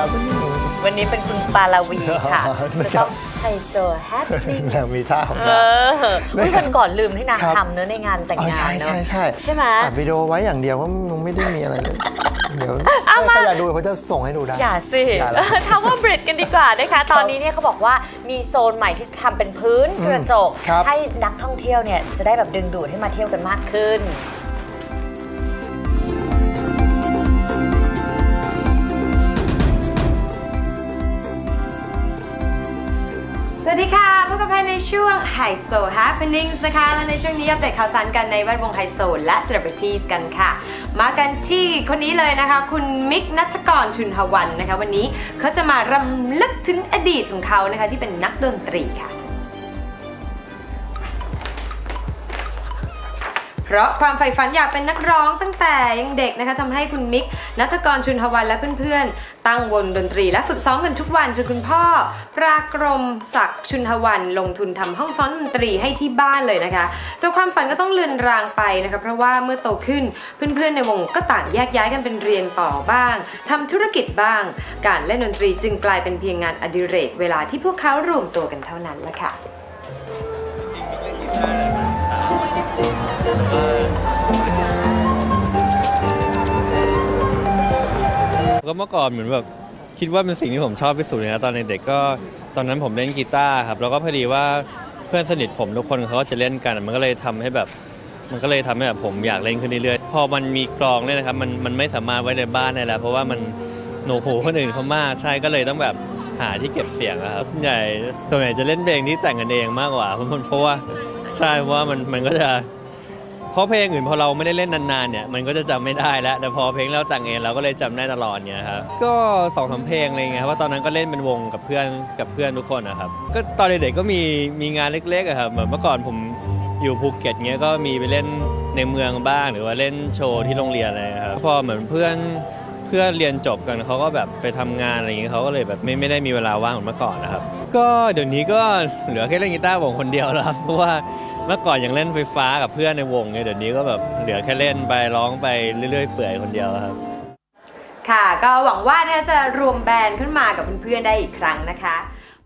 ไฮโซแฮปปี้วันนี้เป็นคุณปาลาวีค่ะอ๋อจะต้องไฮโซแฮปปี้นางมีท่าของเอนางอเฮ้ยวันก่อนลืมให้นางครับทำเนื้อะในงานแต่งอ๋องาใช่นเนอะใช่ใช่ใช่ไหมอัดวิดีโอไว้อย่างเดียวว่ามันไม่ได้มีอะไรเลยเดี๋ยวเอามาถ้าอยากดูเขาจะส่งให้ดูได้ อย่าสิอย่าแล้วทำว่าบริดกันดีกว่านะคะตอนนี้เนี่ยเขาบอกว่ามีโซนใหม่ที่ทำเป็นพื้นกระจกครับให้นักท่องเที่ยวเนี่ยจะได้แบบดึงดูดให้มาเที่ยวกันมากขึ้น วัสดีค่ะพบกับแพนในช่วง High Soul Happenings นะคะ และในช่วงนี้อัปเดตข่าวสารกันในแวดวงไฮโซและ Celebrities กันค่ะ มากันที่คนนี้เลยนะคะ คุณมิกนัทกรชุนหวันนะคะ วันนี้เขาจะมารำลึกถึงอดีตของเขานะคะที่เป็นนักดนตรีค่ะ เพราะความใฝ่ฝันอยากเป็นนักร้องตั้งแต่ยังเด็กนะคะทำให้คุณมิกนัทกรชุนหวันและเพื่อนๆ ตั้งวงดนตรีและฝึกซ้อมกันทุกวันจนคุณพ่อ ปรากรมศักดิ์ชุนหวันลงทุนทำห้องซ้อมดนตรีให้ที่บ้านเลยนะคะตัวความฝันก็ต้องเลือนรางไปนะคะเพราะว่าเมื่อโตขึ้นเพื่อนๆในวงก็ต่างแยกย้ายกันเป็นเรียนต่อบ้างทำธุรกิจบ้าง การเล่นดนตรีจึงกลายเป็นเพียงงานอดิเรกเวลาที่พวกเขารวมตัวกันเท่านั้นละค่ะก็ ก็เมื่อก่อนเหมือนแบบคิดว่าเป็นสิ่งที่ผมชอบที่สุดเลยนะตอนเด็กๆก็ตอนนั้นผมเล่นกีตาร์ครับแล้วก็พอดีว่าเพื่อนสนิทผมทุกคนเขาก็จะเล่นกันมันก็เลยทำให้แบบ มันก็เลยทำให้แบบผมอยากเล่นขึ้นเรื่อยๆพอมันมีกลองเนี่ยนะครับมันมันไม่สามารถไว้ในบ้านได้แล้ว เพราะว่ามันโหนวกหูคนอื่นเขามากใช่ก็เลยต้องแบบหาที่เก็บเสียงครับส่วนใหญ่ส่วนใหญ่จะเล่นเพลงที่แต่งกันเองมากกว่าเพราะเพราะว่าใช่เพราะว่ามันมันก็จะ เพราะเพลงอื่นพอเราไม่ได้เล่นนานๆเนี่ยมันก็จะจำไม่ได้แล้ว แต่พอเพลงเราแต่งเองเราก็เลยจำได้ตลอดเนี่ยครับก็สองสามเพลงอะไรเงี้ยครับว่าตอนนั้นก็เล่นเป็นวงกับเพื่อนกับเพื่อนทุกคนนะครับก็ตอนเด็กๆก็มีมีงานเล็กๆอะครับเหมือนเมื่อก่อนผมอยู่ภูเก็ตเงี้ยก็มีไปเล่นในเมืองบ้างหรือว่าเล่นโชว์ที่โรงเรียนอะไรครับพอเหมือนเพื่อนเพื่อนเรียนจบกันเขาก็แบบไปทำงานอะไรอย่างเงี้ยเขาก็เลยแบบไม่ไม่ได้มีเวลาว่างเหมือนเมื่อก่อนนะครับก็เดี๋ยวนี้ก็เหลือแค่เล่นกีตาร์วงคนเดียวแล้วครับเพราะว่า มื่อก่อนยังเล่นไฟฟ้ากับเพื่อนในวงไงเดี๋ยวนี้ก็แบบเหลือแค่เล่นไปร้องไปเรื่อยๆเปื่อยคนเดียวครับ ค่ะ ก็หวังว่าเนี่ยจะรวมแบรนด์ขึ้นมากับเพื่อนๆได้อีกครั้งนะคะ